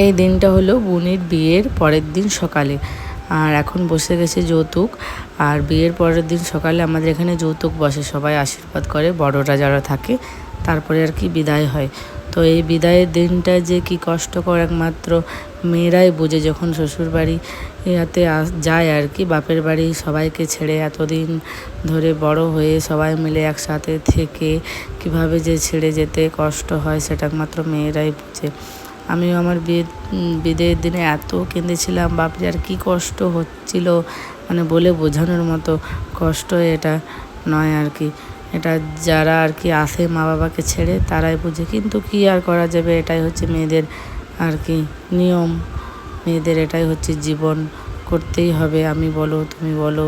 এই দিনটা হলো বুনির বিয়ের পরের দিন সকালে। আর এখন বসে গেছে যৌতুক। আর বিয়ের পরের দিন সকালে আমাদের এখানে যৌতুক বসে, সবাই আশীর্বাদ করে, বড়রা যারা থাকে তারপরে আর কি বিদায় হয়। তো এই বিদায়ের দিনটা যে কি কষ্টকর একমাত্র মেয়েরাই বোঝে যখন শ্বশুরবাড়ি ইয়াতে যায় আর কি, বাপের বাড়ি সবাইকে ছেড়ে এতদিন ধরে বড় হয়ে সবাই মিলে একসাথে থেকে কীভাবে যে ছেড়ে যেতে কষ্ট হয় সেটা একমাত্র মেয়েরাই বোঝে। আমিও আমার বিয়ে উম, বিদায়ের দিনে এত কেঁদেছিলাম বাপরে আর কী কষ্ট হচ্ছিল মানে বলে বোঝানোর মতো কষ্ট এটা নয় আর কি। এটা যারা আর কি আসে মা বাবাকে ছেড়ে তারাই বুঝে। কিন্তু কি আর করা যাবে? এটাই হচ্ছে মেয়েদের আর কি নিয়ম। মেয়েদের এটাই হচ্ছে জীবন। করতেই হবে আমি বলো তুমি বলো।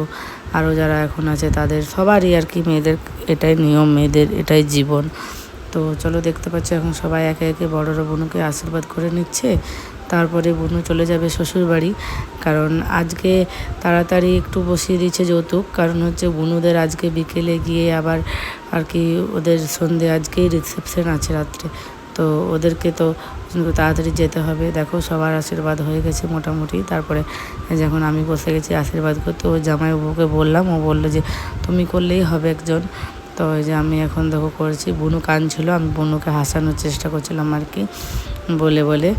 আরও যারা এখন আছে তাদের সবারই আর কি মেয়েদের এটাই নিয়ম মেয়েদের এটাই জীবন। তো চলো দেখতে পাচ্ছ, এখন সবাই একে একে বড়রা বোনকে আশীর্বাদ করে নিচ্ছে। তারপরে বোনু চলে যাবে শ্বশুর বাড়ি কারণ আজকে তাড়াতাড়ি একটু বসিয়ে দিচ্ছে যৌতুক। কারণ হচ্ছে বুনুদের আজকে বিকেলে গিয়ে আবার আর কি ওদের সন্ধে আজকেই রিসেপশন আছে রাত্রে। তো ওদেরকে তো তাড়াতাড়ি যেতে হবে। দেখো সবার আশীর্বাদ হয়ে গেছে মোটামুটি। তারপরে যখন আমি বসে গেছি আশীর্বাদ করতে, ও জামাই বউকে বললাম, ও বলল যে, তুমি করলেই হবে একজন। তো ওই যে আমি এখন দেখো করেছি। বুনু কাঁদছিল আমি বুনুকে হাসানোর চেষ্টা করছিলাম আর কি, বলে বলে।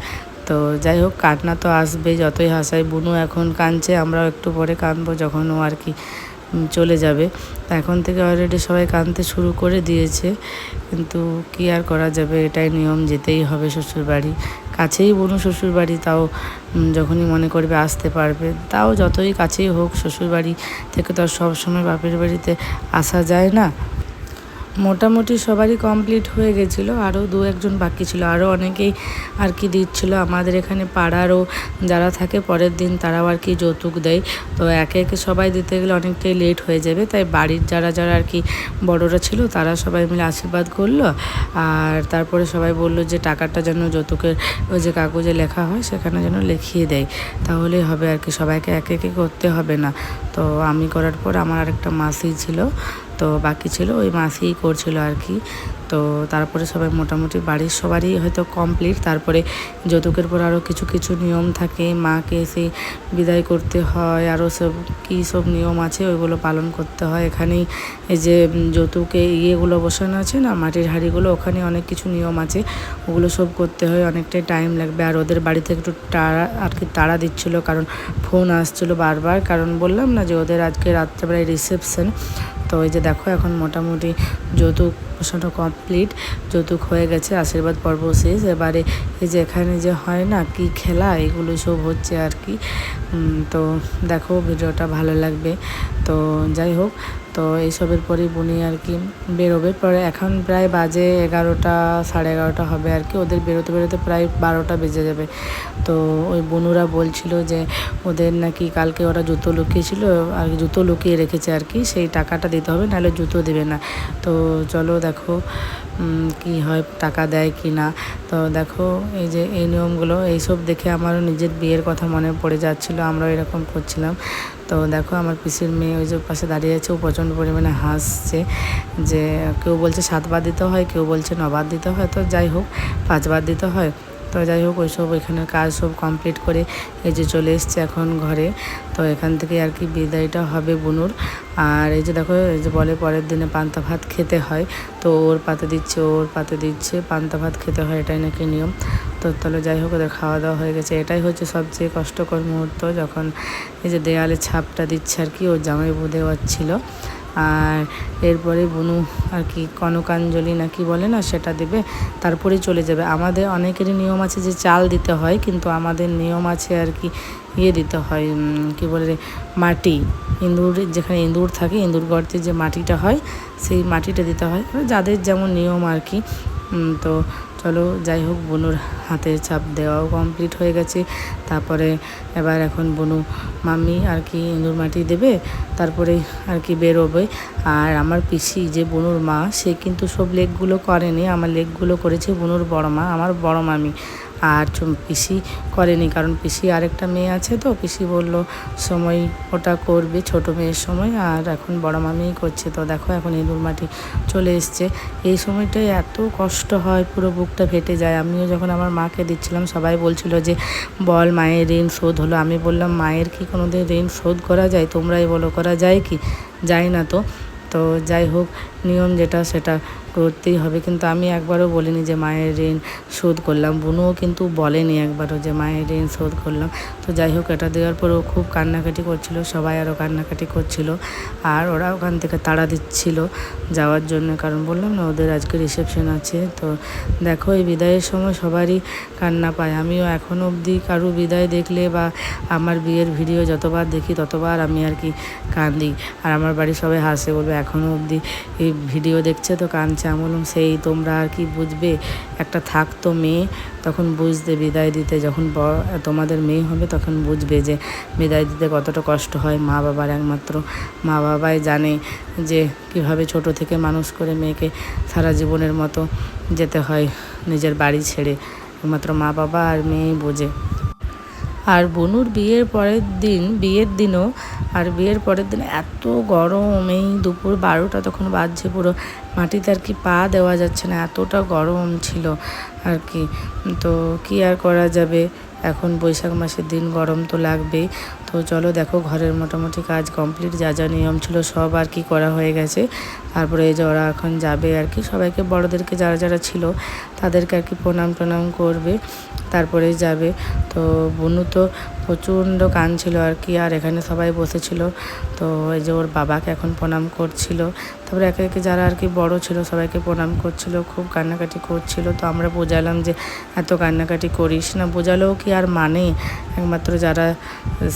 তো যাই হোক, কান্না তো আসবে, যতই হাসাই, বুনু এখন কাঁদছে, আমরাও একটু পরে কাঁদবো যখন ও আর কি চলে যাবে। তা এখন থেকে অলরেডি সবাই কাঁদতে শুরু করে দিয়েছে, কিন্তু কি আর করা যাবে, এটাই নিয়ম, যেতেই হবে শ্বশুরবাড়ি। কাছেই বুনু শ্বশুরবাড়ি, তাও যখনই মনে করবে আসতে পারবে। তাও যতই কাছেই হোক, শ্বশুরবাড়ি থেকে তো আর সবসময় বাপের বাড়িতে আসা যায় না। মোটামুটি সবারই কমপ্লিট হয়ে গেছিল, আরও দু একজন বাকি ছিল, আরও অনেকেই আর কি দিচ্ছিল। আমাদের এখানে পাড়ারও যারা থাকে, পরের দিন তারাও আর কি যৌতুক দেয়। তো একে একে সবাই দিতে গেলে অনেকটাই লেট হয়ে যাবে। তাই বাড়ির যারা যারা আর কি বড়রা ছিল, তারা সবাই মিলে আশীর্বাদ করল। আর তারপরে সবাই বলল যে, টাকাটা যেন যৌতুকের ওই যে কাগজে লেখা হয়, সেখানে যেন লিখিয়ে দেয়। তাহলেই হবে আর কি, সবাইকে একে একে করতে হবে না। তো আমি করার পর আমার আরেকটা মাসি ছিল তো বাকি ছিল ওই মাসেই করছিল আর কি। তো তারপরে সবাই মোটামুটি বাড়ির সবারই হয়তো কমপ্লিট তারপরে যৌতুকের পর আরও কিছু কিছু নিয়ম থাকে, মাকে এসে বিদায় করতে হয় আরও সব কী সব নিয়ম আছে ওইগুলো পালন করতে হয়। এখানেই এই যে যৌতুকে ইয়েগুলো বসানো আছে না, মাটির হাঁড়িগুলো, ওখানে অনেক কিছু নিয়ম আছে। ওগুলো সব করতে হয়, অনেকটাই টাইম লাগবে। আর ওদের বাড়িতে একটু তাড়া, আর কি তাড়া দিচ্ছিল, কারণ ফোন আসছিল বারবার। কারণ বললাম না যে, ওদের আজকে রাত্রেবেলায় রিসেপশন তো ওই যে দেখো, এখন মোটামুটি যৌতুক বসানো কমপ্লিট যৌতুক হয়ে গেছে, আশীর্বাদ পর্ব শেষ। এবারে এই যে এখানে যে হয় না, কি খেলা, এগুলো সব হচ্ছে আর কি। তো দেখো, ভিডিওটা ভালো লাগবে। তো যাই হোক তো এইসবের পরেই বুনি আর কি বেরোবে। পরে এখন প্রায় বাজে এগারোটা, সাড়ে এগারোটা হবে আর কি। ওদের বেরোতে বেরোতে প্রায় বারোটা বেজে যাবে। তো ওই বনুরা বলছিল যে ওদের নাকি কালকে ওরা জুতো লুকিয়েছিল আর জুতো লুকিয়ে রেখেছে আর কি। সেই টাকাটা দিতে হবে, নাহলে জুতো দেবে না। তো চলো দেখো কি হয়, টাকা দেয় কি না। তো দেখো, এই যে এই নিয়মগুলো, এইসব দেখে আমারও নিজের বিয়ের কথা মনে পড়ে যাচ্ছিল। আমরাও এরকম করছিলাম। তো দেখো আমার পিসির মেয়ে ওই যে পাশে দাঁড়িয়ে আছে, ও প্রচণ্ড পরিমাণে হাসছে যে কেউ বলছে সাতবার দিতে হয়, কেউ বলছে নবার দিতে হয়, তো যাই হোক পাঁচবার দিতে হয়। তো যাই হোক ওইসব এখানের কাজ সব কমপ্লিট করে এই যে চলে এসছে এখন ঘরে। তো এখান থেকে আর কি বিদায়টা হবে বুনুর। আর এই যে দেখো, এই যে বলে পরের দিনে পান্তা ভাত খেতে হয়। তো ওর পাতে দিচ্ছে, ওর পাতে দিচ্ছে, পান্তা ভাত খেতে হয়, এটাই নাকি নিয়ম। তো তাহলে যাই হোক, ওদের খাওয়া দাওয়া হয়ে গেছে। এটাই হচ্ছে সবচেয়ে কষ্টকর মুহূর্ত, যখন এই যে দেয়ালে ছাপটা দিচ্ছে আর কি, ওর জামাই বউ দেওয়াচ্ছিল আর এরপরে বুনু আর কি, কনকাঞ্জলি না কি বলে না, সেটা দেবে তারপরে চলে যাবে। আমাদের অনেকেরই নিয়ম আছে যে চাল দিতে হয়, কিন্তু আমাদের নিয়ম আছে আর কি ইয়ে দিতে হয় কি বলে মাটি। ইঁদুর, যেখানে ইঁদুর থাকে, ইঁদুর গর্তে যে মাটিটা হয়, সেই মাটিটা দিতে হয়। যাদের যেমন নিয়ম আর কি তো চলো যাই হোক, বনুর হাতের চাপ দেওয়াও কমপ্লিট হয়ে গেছে। তারপরে এবার এখন বনু মাম্মি আর কি ইঁদুর মাটি দেবে, তারপরে আর কি বেরোবে। আর আমার পিসি যে বনুর মা, সে কিন্তু সব লেকগুলো করেনি। আমার লেকগুলো করেছে বনুর বড় মা, আমার বড় মামি আর পিসি করেনি, কারণ পিসি আরেকটা মেয়ে আছে তো, পিসি বলল, সময় ওটা করবে, ছোট মেয়ের সময়, আর এখন বড় মামিই করছে। তো দেখো এখন ইঁদুর মাটি চলে এসছে। এই সময়টায় এত কষ্ট হয়, পুরো বুকটা ফেটে যায়। আমিও যখন আমার মাকে দিচ্ছিলাম, সবাই বলছিল যে, বল মায়ের ঋণ শোধ হলো। আমি বললাম, মায়ের কি কোনো দিন ঋণ শোধ করা যায়? তোমরাই বলো, করা যায় কি? যায় না তো। তো যাই হোক, নিয়ম যেটা সেটা করতেই হবে। কিন্তু আমি একবারও বলিনি যে মায়ের ঋণ শোধ করলাম। বুনুও কিন্তু বলেনি একবারও যে মায়ের ঋণ শোধ করলাম। তো যাই হোক, এটা দেওয়ার পরেও খুব কান্নাকাটি করছিল, সবাই আরও কান্নাকাটি করছিল। আর ওরা ওখান থেকে তাড়া দিচ্ছিল যাওয়ার জন্য। কারণ বললাম না, ওদের আজকে রিসেপশন আছে। তো দেখো, এই বিদায়ের সময় সবারই কান্না পায়। আমিও এখনও অবধি কারও বিদায় দেখলে বা আমার বিয়ের ভিডিও যতবার দেখি, ততবার আমি আর কি কান্দি। আর আমার বাড়ির সবাই হাসে, বলবে এখনও অবধি এই ভিডিও দেখছে তো কাঁদছে। আমি বললাম, সেই তোমরা আর কি বুঝবে? একটা থাকতো মেয়ে, তখন বুঝতে বিদায় দিতে যখন তোমাদের মেয়ে হবে তখন বুঝবে যে বিদায় দিতে কতটা কষ্ট হয় মা বাবার একমাত্র। মা বাবাই জানে যে কীভাবে ছোট থেকে মানুষ করে মেয়েকে সারা জীবনের মতো যেতে হয় নিজের বাড়ি ছেড়ে। একমাত্র মা বাবা আর মেয়েই বোঝে। আর বনুর বিয়ের পরের দিন, বিয়ের দিনও আর বিয়ের পরের দিন এত গরম। এই দুপুর বারোটা তখন বাজছে পুরো। মাটিতে আর কি পা দেওয়া যাচ্ছে না, এতটা গরম ছিল আর কি। তো কি আর করা যাবে? এখন বৈশাখ মাসের দিন, গরম তো লাগবেই। তো চলো দেখো, ঘরের মোটামুটি কাজ কমপ্লিট যা যা নিয়ম ছিল সব আর কি করা হয়ে গেছে। তারপরে এই যে ওরা এখন যাবে আর কি। সবাইকে, বড়দেরকে যারা যারা ছিল, তাদেরকে আর কি প্রণাম টনাম করবে। তারপরে যাবে। তো বনু তো প্রচণ্ড কাঁদছিল আর কি, আর এখানে সবাই বসেছিল। তো এই যে ওর বাবাকে এখন প্রণাম করছিল। তারপরে একে একে যারা আর কি বড় ছিল সবাইকে প্রণাম করছিল, খুব কান্নাকাটি করছিল। তো আমরা বোঝালাম যে, এত কান্নাকাটি করিস না। বোঝালেও কি আর মানে? একমাত্র যারা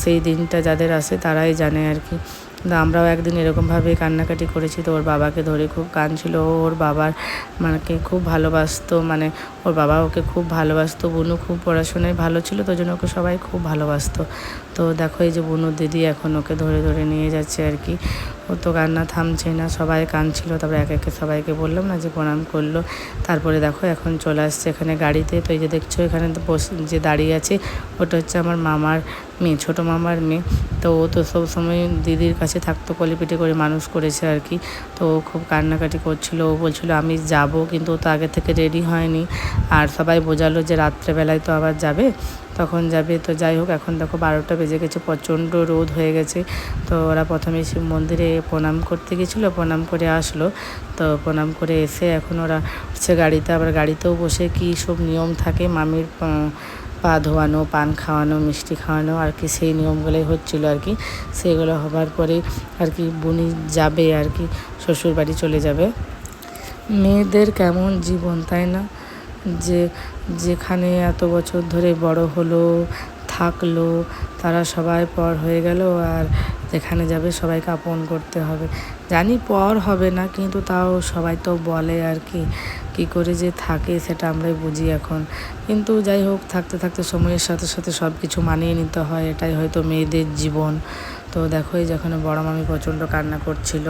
সেই দিনটা যাদের আসে তারাই জানে আর কি। কিন্তু আমরাও একদিন এরকমভাবে কান্নাকাটি করেছি তো ওর বাবাকে ধরে খুব কাঁদছিল। ওর বাবার মাকে খুব ভালোবাসতো মানে ওর বাবা ওকে খুব ভালোবাসতো, বুনু খুব পড়াশোনায় ভালো ছিল, তো জন্য ওকে সবাই খুব ভালোবাসতো। তো দেখো এই যে বুনুর দিদি এখন ওকে ধরে ধরে নিয়ে যাচ্ছে আর কি। ও তো কান্না থামছে না, সবাই কাঁদছিল, তারপরে এক একে সবাইকে বললাম না যে প্রণাম করল। তারপরে দেখো এখন চলে আসছে এখানে গাড়িতে, তো এই যে দেখছ এখানে তো বসে যে দাঁড়িয়ে আছে, ওটা হচ্ছে আমার মামার মেয়ে, ছোটো মামার মেয়ে। তো ও তো সব সময় দিদির কাছে থাকতো কলিপিটে করে মানুষ করেছে আর কি। তো ও খুব কান্নাকাটি করছিল। ও বলছিল, আমি যাব কিন্তু ও তো আগে থেকে রেডি হয়নি। আর সবাই বোঝালো যে রাত্রেবেলায় তো আবার যাবে, তখন যাবে। তো যাই হোক, এখন দেখো বারোটা বেজে গেছে, প্রচণ্ড রোদ হয়ে গেছে। তো ওরা প্রথমে শিব মন্দিরে প্রণাম করতে গেছিল, প্রণাম করে আসলো। তো প্রণাম করে এসে এখন ওরা হচ্ছে গাড়িতে, আবার গাড়িতেও বসে কী সব নিয়ম থাকে, মামির পা ধোয়ানো, পান খাওয়ানো, মিষ্টি খাওয়ানো, আর কি সেই নিয়মগুলোই হচ্ছিল আর কি। সেগুলো হবার পরে আর কি বুনি যাবে আর কি, শ্বশুর বাড়ি চলে যাবে। মেয়েদের কেমন জীবন, তাই না? যে যেখানে এত বছর ধরে বড় হলো থাকল, তারা সবাই পর হয়ে গেল আর যেখানে যাবে সবাইকে আপন করতে হবে। জানি পর হবে না, কিন্তু তাও সবাই তো বলে আর কি, কী করে যে থাকে সেটা আমরাই বুঝি এখন। কিন্তু যাই হোক, থাকতে থাকতে সময়ের সাথে সাথে সব কিছু মানিয়ে নিতে হয়, এটাই হয়তো মেয়েদের জীবন। তো দেখো এই যেখানে বড় মামি প্রচণ্ড কান্না করছিল।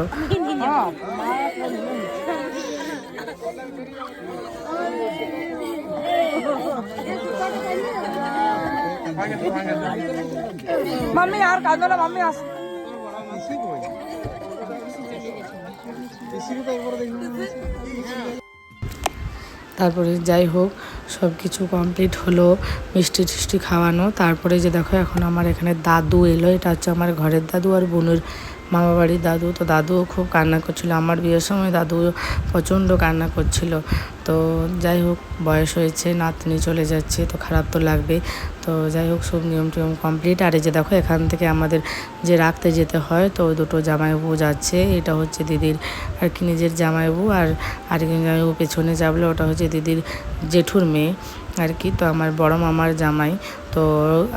মাম্মি, আর কাঁদো না, মাম্মি, আস। তারপরে যাই হোক সব কিছু কমপ্লিট হলো, মিষ্টি টিষ্টি খাওয়ানো। তারপরে যে দেখো, এখন আমার এখানে দাদু এলো, এটা হচ্ছে আমার ঘরের দাদু আর বোনের মামা বাড়ির দাদু, তো দাদুও খুব কান্না করছিল। আমার বিয়ের সময় দাদু প্রচণ্ড কান্না করছিল। তো যাই হোক, বয়স হয়েছে, নাতনি চলে যাচ্ছে, তো খারাপ তো লাগবে। তো যাই হোক, সব নিয়ম টিয়ম কমপ্লিট আর এই যে দেখো, এখান থেকে আমাদের যে রাখতে যেতে হয়, তো দুটো জামাইবাবু যাচ্ছে। এটা হচ্ছে দিদির আর কি নিজের জামাইবাবু আর আরেকজন জামাইবাবু পেছনে যাবলে, ওটা হচ্ছে দিদির জেঠুর মেয়ে আর কি। তো আমার বড় মামার জামাই। তো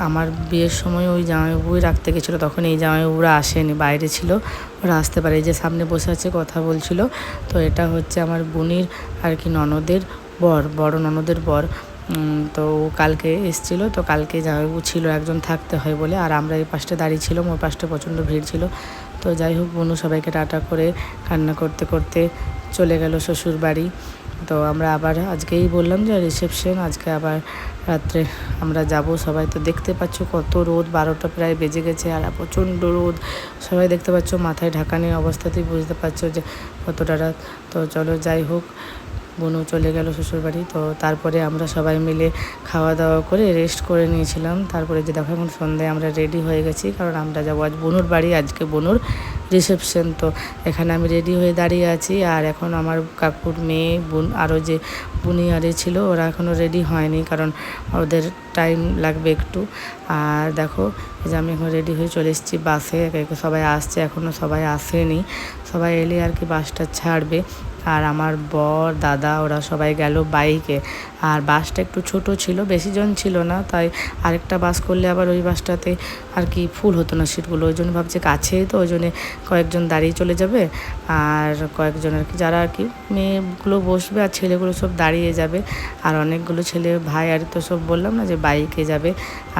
আমার বিয়ের সময় ওই জামাইবাবুই রাখতে গেছিল, তখন এই জামাইবাবুরা আসেনি, বাইরে ছিল। ওরা আসতে পারে যে সামনে বসে আছে, কথা বলছিল। তো এটা হচ্ছে আমার বোনির আর কি ননদের বর, বড় ননদের বর। তো ও কালকে এসেছিল, তো কালকে জামাইবাবু ছিল, একজন থাকতে হয় বলে। আর আমরা এই পাশটা দাঁড়িয়ে ছিলাম, ওই পাশটা প্রচণ্ড ভিড় ছিল। তো যাই হোক বোনু সবাইকে টাটা করে কান্না করতে করতে চলে গেল শ্বশুর বাড়ি তো আমরা আবার আজকেই বললাম যে রিসেপশন আজকে আবার রাত্রে আমরা যাব। সবাই তো দেখতে পাচ্ছ কত রোদ, বারোটা প্রায় বেজে গেছে আর প্রচণ্ড রোদ। সবাই দেখতে পাচ্ছ মাথায় ঢাকা নিয়ে অবস্থাতেই বুঝতে পারছ যে কতটা রাত। তো চলো যাই হোক। বোনও চলে গেল শ্বশুরবাড়ি, তো তারপরে আমরা সবাই মিলে খাওয়া দাওয়া করে রেস্ট করে নিয়েছিলাম। তারপরে যে দেখো এখন সন্ধ্যায় আমরা রেডি হয়ে গেছি, কারণ আমরা যাব আজ বনুর বাড়ি, আজকে বনুর রিসেপশন তো এখানে আমি রেডি হয়ে দাঁড়িয়ে আছি, আর এখন আমার কাকুর মেয়ে, বোন, আরও যে বুনিয়ারে ছিল, ওরা এখনও রেডি হয়নি, কারণ ওদের টাইম লাগবে একটু। আর দেখো যে আমি এখন রেডি হয়ে চলে এসেছি বাসে সবাই আসছে এখনও সবাই আসেনি। সবাই এলে আর কি বাসটা ছাড়বে। আর আমার বর দাদা ওরা সবাই গেল বাইকে। আর বাসটা একটু ছোট ছিল, বেশি জন ছিল না, তাই আরেকটা বাস করলে আবার ওই বাসটাতে আর কি ফুল হতো না সিটগুলো। ওই জন্য ভাবছে কাছেই তো ওই জন্যে কয়েকজন দাঁড়িয়ে চলে যাবে আর কয়েকজন আর কি, যারা আর কি মেয়েগুলো বসবে আর ছেলেগুলো সব দাঁড়িয়ে যাবে। আর অনেকগুলো ছেলে ভাই আর তো সব বললাম না যে বাইকে যাবে।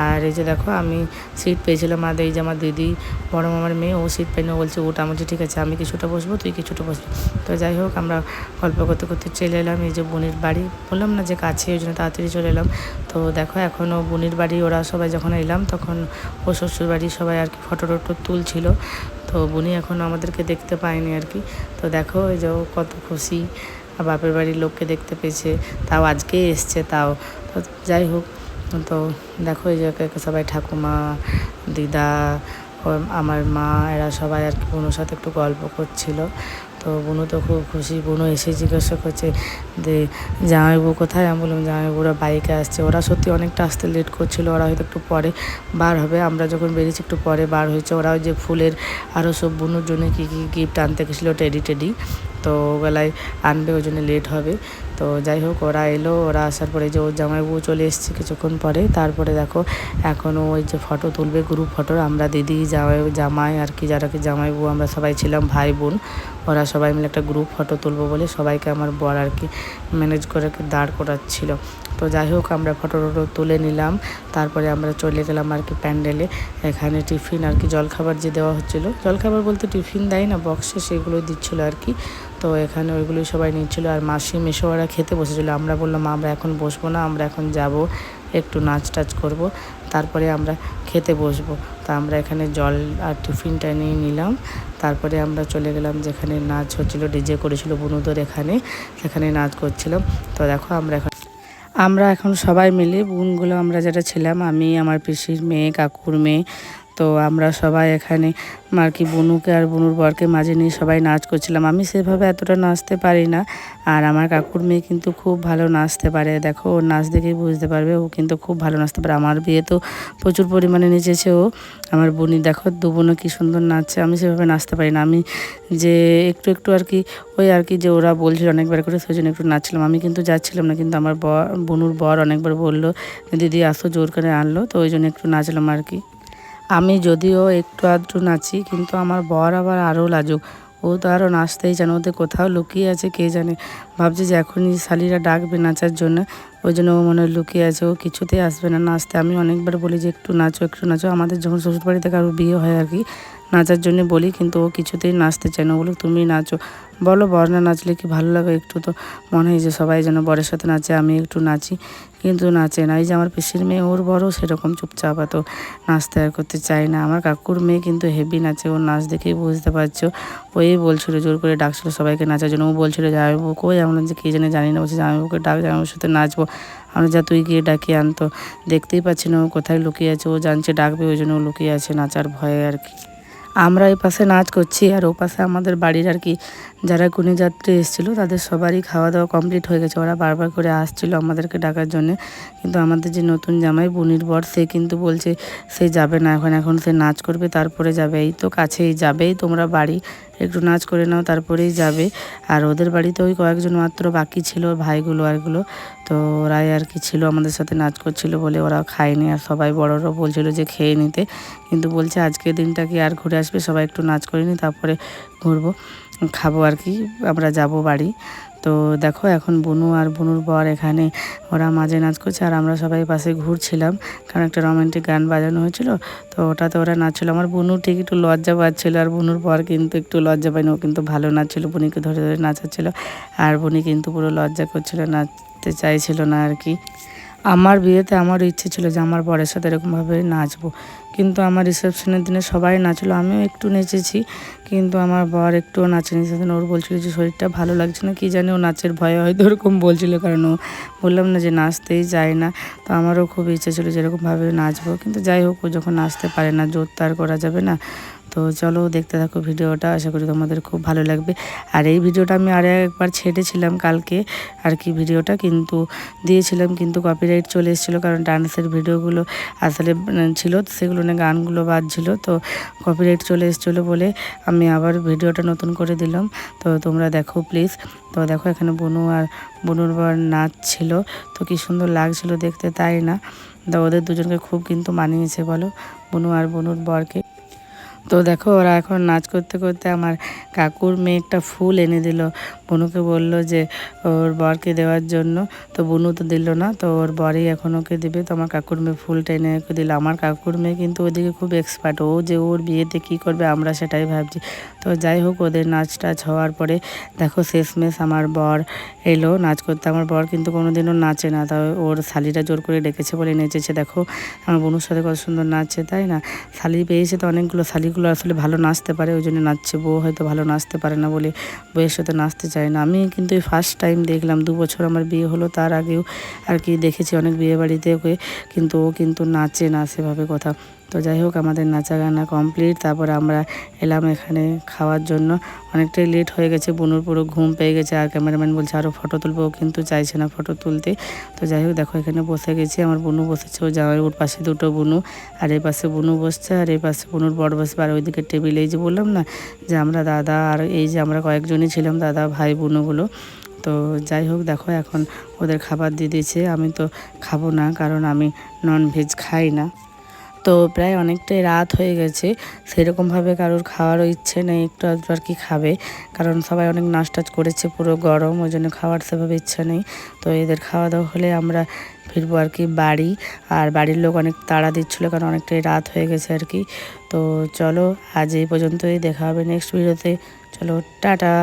আর এই যে দেখো, আমি সিট পেয়েছিলাম আর এই যে আমার দিদি, বড় মামার মেয়ে, ও সিট পেয়ে বলছে ওটা আমার ঠিক আছে, আমি কিছুটা বসবো, তুই কিছুটা বসবি। তো যাই হোক, আমরা গল্প করতে করতে চলে এলাম, এই যে বোনের বাড়ি। বললাম না যে কাছে ওই জন্য তাড়াতাড়ি চলে এলাম। তো দেখো এখনও বোনের বাড়ি, ওরা সবাই যখন এলাম, তখন ও শ্বশুর বাড়ি সবাই আর কি ফটো টটো তুলছিল। তো বুনি এখন আমাদেরকে দেখতে পায়নি আর কি। তো দেখো, এই যে কত খুশি বাপের বাড়ির লোককে দেখতে পেয়েছে, তাও আজকে এসছে তাও। তো যাই হোক, তো দেখো, এই যে সবাই ঠাকুমা, দিদা আমার মা, এরা সবাই আর কি বোনের সাথে একটু গল্প করছিল। তো বোনও তো খুব খুশি। বোনও এসে জিজ্ঞাসা করছে যে, জামাইবু কোথায়? আমি বললাম, জামাইবুরা বাইকে আসছে। ওরা সত্যি অনেকটা আসতে লেট করছিল। ওরা হয়তো একটু পরে বার হবে। আমরা যখন বেরিয়েছি একটু পরে বার হয়েছে। ওরা যে ফুলের আরও সব বোনের জন্য কী কী গিফট আনতে গেছিল, টেডি টেডি, তো ওবেলায় আনবে ওই জন্য লেট হবে। তো যাই হোক, ওরা এলো, ওরা আসার পরে যে ওর জামাইবু চলে এসছে কিছুক্ষণ পরে, তারপরে দেখো এখনও ওই যে ফটো তুলবে গ্রুপ ফটো আমরা দিদি, জামাই জামাই আর কি যারা কি জামাইবু আমরা সবাই ছিলাম ভাই বোন, ওরা সবাই মিলে একটা গ্রুপ ফটো তুলবো বলে সবাইকে আমার বর আর কি ম্যানেজ করে দাঁড় করাচ্ছিল। তো যাই হোক, আমরা ফটো টটো তুলে নিলাম, তারপরে আমরা চলে গেলাম আর কি প্যান্ডেলে, এখানে টিফিন আর কি জলখাবার যে দেওয়া হচ্ছিল, জলখাবার বলতে টিফিন দেয় না বক্সে সেগুলো দিচ্ছিল আর কি। তো এখানে ওইগুলোই সবাই নিচ্ছিল। আর মাসি মেশো ওরা খেতে বসেছিলো। আমরা বললাম, আমরা এখন বসবো না, আমরা এখন যাব, একটু নাচ টাচ করব, তারপরে আমরা খেতে বসবো। তা আমরা এখানে জল আর টিফিনটা নিয়ে নিলাম। তারপরে আমরা চলে গেলাম যেখানে নাচ হচ্ছিল, ডিজে করেছিল বনুদের এখানে, সেখানে নাচ করছিলাম। তো দেখো, আমরা এখন আমরা এখন সবাই মিলে, বোনগুলো আমরা যেটা ছিলাম, আমি, আমার পিসির মেয়ে, কাকুর মেয়ে তো আমরা সবাই এখানে আর কি বনুকে আর বনুর বরকে মাঝে নিয়ে সবাই নাচ করছিলাম। আমি সেভাবে এতটা নাচতে পারি না আর আমার কাকুর মেয়ে কিন্তু খুব ভালো নাচতে পারে। দেখো, ওর নাচ দেখেই বুঝতে পারবে, ও কিন্তু খুব ভালো নাচতে পারে। আমার বিয়ে তো প্রচুর পরিমাণে নেচেছে ও। আমার বোনই দেখো, দু বোনও কী সুন্দর নাচছে, আমি সেভাবে নাচতে পারি না। আমি যে একটু একটু আর কি, ওই আর কি যে ওরা বলছিল অনেকবার করে, সেই জন্য একটু নাচছিলাম। আমি কিন্তু যাচ্ছিলাম না, কিন্তু আমার বর বনুর বর অনেকবার বলল, দিদি, আসো, জোর করে আনলো। তো ওই জন্য একটু নাচলাম আর কি। আমি যদিও একটু আধটু নাচি, কিন্তু আমার বর আবার আরও লাজুক। ও তো আরও নাচতেই জানে, ওদের কোথাও লুকিয়ে আছে কে জানে। ভাবছে যে এখনই শালিরা ডাকবে নাচার জন্য, ওই জন্য ও মনে হয় লুকিয়ে আছে, ও কিছুতেই আসবে না। নাচতে আমি অনেকবার বলি যে, একটু নাচো একটু নাচো। আমাদের যখন শ্বশুরবাড়ি থেকে আরও বিয়ে হয় আর কি নাচার জন্য বলি, কিন্তু ও কিছুতেই নাচতে চায় না। ও বলে, তুমি নাচো। বলো বর না নাচলে কি ভালো লাগে? একটু তো মনে হয় যে সবাই যেন বরের সাথে নাচে, আমি একটু নাচি, কিন্তু নাচে না। এই যে আমার পিসির মেয়ে, ওর বড়ও সেরকম চুপচাপ তো নাচতে আর করতে চায় না। আমার কাকুর মেয়ে কিন্তু হেভি নাচে, ওর নাচ দেখেই বুঝতে পারছ। ওই বলছিল, জোর করে ডাকছিল সবাইকে নাচার জন্য। ও বলছিল জামাইবু কই? আমরা যে কে জানে জানি না। বলছে জামাইবুকে ডাক জামাইবুর সাথে নাচবো। আমরা যা তুই গিয়ে ডাকিয়ে আনতো। দেখতেই পাচ্ছি না ও কোথায় লুকিয়ে আছে। ও জানছে, ডাকবে, ওই জন্য ও লুকিয়ে আছে নাচার ভয়ে আর কি। আমরা এই পাশে নাচ করছি আর ও পাশে আমাদের বাড়ির আর কি যারা কুনি যাত্রী এসেছিল, তাদের সবারই খাওয়া দাওয়া কমপ্লিট হয়ে গেছে। ওরা বারবার করে আসছিল আমাদেরকে ডাকার জন্য। কিন্তু আমাদের যে নতুন জামাই বুনির বর, সে কিন্তু বলছে, সে যাবে না এখন এখন সে নাচ করবে, তারপরে যাবে। এই তো কাছেই যাবেই তোমরা বাড়ি একটু নাচ করে নাও, তারপরেই যাবে। আর ওদের বাড়িতে ওই কয়েকজন মাত্র বাকি ছিল, ভাইগুলো আরগুলো। তো ওরাই আর কি ছিল, আমাদের সাথে নাচ করছিল বলে ওরা খায়নি। আর সবাই বড়োরাও বলছিল যে খেয়ে নিতে। কিন্তু বলছে আজকে দিনটা কি আর ঘুরে আসবে? সবাই একটু নাচ করে নি, তারপরে ঘুরবো। খাব আর কি, আমরা যাব বাড়ি। তো দেখো এখন বনু আর বনুর বর এখানে, ওরা মাঝে নাচ করছে আর আমরা সবাই পাশে ঘুরছিলাম, কারণ একটা রোমান্টিক গান বাজানো হয়েছিল, তো ওটাতে ওরা নাচছিল। আমার বুনু ঠিক একটু লজ্জা পাচ্ছিল আর বনুর পর কিন্তু একটু লজ্জা পায়নি, ও কিন্তু ভালো নাচছিল, বুনিকে ধরে ধরে নাচাচ্ছিল আর বনি কিন্তু পুরো লজ্জা করছিল, নাচতে চাইছিল না আর কি। আমার বিয়েতে আমারও ইচ্ছে ছিল যে আমার বরের সাথে এরকমভাবে নাচবো কিন্তু আমার রিসেপশনের দিনে সবাই নাচলো আমিও একটু নেচেছি কিন্তু আমার বর একটুও নাচেনি। সেদিন ওর বলছিল যে শরীরটা ভালো লাগছে না কি জানি ও নাচের ভয়ে হয়তো ওরকম বলছিল কারণ ও বললাম না যে নাচতেই যায় না। তো আমারও খুব ইচ্ছে ছিল যেরকমভাবে নাচবো কিন্তু যাই হোক ও যখন নাচতে পারে না জোর তার করা যাবে না। তো চলো দেখতে থাকো ভিডিওটা আশা করি তোমাদের খুব ভালো লাগবে। আর এই ভিডিওটা আমি আরে একবার ছেড়েছিলাম কালকে আর কি ভিডিওটা কিন্তু দিয়েছিলাম কিন্তু কপিরাইট চলে এসেছিল কারণ ডান্সের ভিডিওগুলো আসলে উম, ছিল সেগুলো নিয়ে গানগুলো বাজছিল, তো কপিরাইট চলে এসেছিল বলে আমি আবার ভিডিওটা নতুন করে দিলাম। তো তোমরা দেখো প্লিজ তো দেখো এখানে বনু আর বনুর বার নাচ ছিল তো কি সুন্দর লাগছিল দেখতে, তাই না? তো ওদের দুজনকে খুব কিন্তু মানিয়েছে বলো, বনু আর বনুর বরকে। তো দেখো, ওরা এখন নাচ করতে করতে আমার কাকুর মেয়ে একটা ফুল এনে দিল। বনুকে বলল যে, ওর বরকে দেওয়ার জন্য। তো বনু তো দিল না, তো ওর বরই এখন ওকে দেবে। তো আমার কাকুর মেয়ে ফুলটা এনে ওকে দিল। আমার কাকুর মেয়ে কিন্তু ওদিকে খুব এক্সপার্ট ও যে ওর বিয়েতে কি করবে আমরা সেটাই ভাবছি। তো যাই হোক, ওদের নাচ টাচ হওয়ার পরে দেখো, শেষমেশ আমার বর এলো নাচ করতে। আমার বর কিন্তু কোনোদিনও নাচে না। তাও ওর শালিটা জোর করে ডেকেছে বলে নেচেছে। দেখো, আমার বনুর সাথে কত সুন্দর নাচছে, তাই না? শালি পেয়েছে তো অনেকগুলো। শালিগুলো আসলে ভালো নাচতে পারে, ওই জন্য নাচছে, বউ হয়তো ভালো নাচতে পারে না বলে বউয়ের সাথে নাচতে চায় না। আমি কিন্তু এই ফার্স্ট টাইম দেখলাম, দু বছর আমার বিয়ে হলো, তার আগেও আর কি দেখেছি অনেক বিয়ে বাড়িতে ওকে, কিন্তু ও কিন্তু নাচে না সেভাবে কথা। তো যাই হোক, আমাদের নাচা গানা কমপ্লিট তারপর আমরা এলাম এখানে খাওয়ার জন্য। অনেকটাই লেট হয়ে গেছে, বুনুর পুরো ঘুম পেয়ে গেছে। আর ক্যামেরাম্যান বলছে আরও ফটো তুলবো কিন্তু চাইছে না ফটো তুলতে। তো যাই হোক, দেখো, এখানে বসে গেছি। আমার বুনু বসেছে, ও জামাই ওর পাশে দুটো বুনু। আর এই পাশে বুনু বসছে, আর এই পাশে বুনুর বড় বসবে। আর ওইদিকে টেবিলে এই যে বললাম না, যে আমরা দাদা আর এই যে আমরা কয়েকজনই ছিলাম, দাদা, ভাই বুনুগুলো তো যাই হোক, দেখো, এখন ওদের খাবার দিয়ে দিয়েছে। আমি তো খাব না, কারণ আমি নন ভেজ খাই না। তো প্রায় অনেকটাই রাত হয়ে গেছে। সেরকমভাবে কারোর খাওয়ারও ইচ্ছে নেই, একটু আধটু আর কি খাবে। কারণ সবাই অনেক নাচ টাচ করেছে পুরো গরম, ওই জন্য খাওয়ার সেভাবে ইচ্ছা নেই। তো এদের খাওয়া দাওয়া হলে আমরা ফিরবো আর কি বাড়ি। আর বাড়ির লোক অনেক তাড়া দিচ্ছিল কারণ অনেকটাই রাত হয়ে গেছে আর কি। তো চলো আজ এই পর্যন্তই, দেখা হবে নেক্সট ভিডিওতে চলো, টাটা!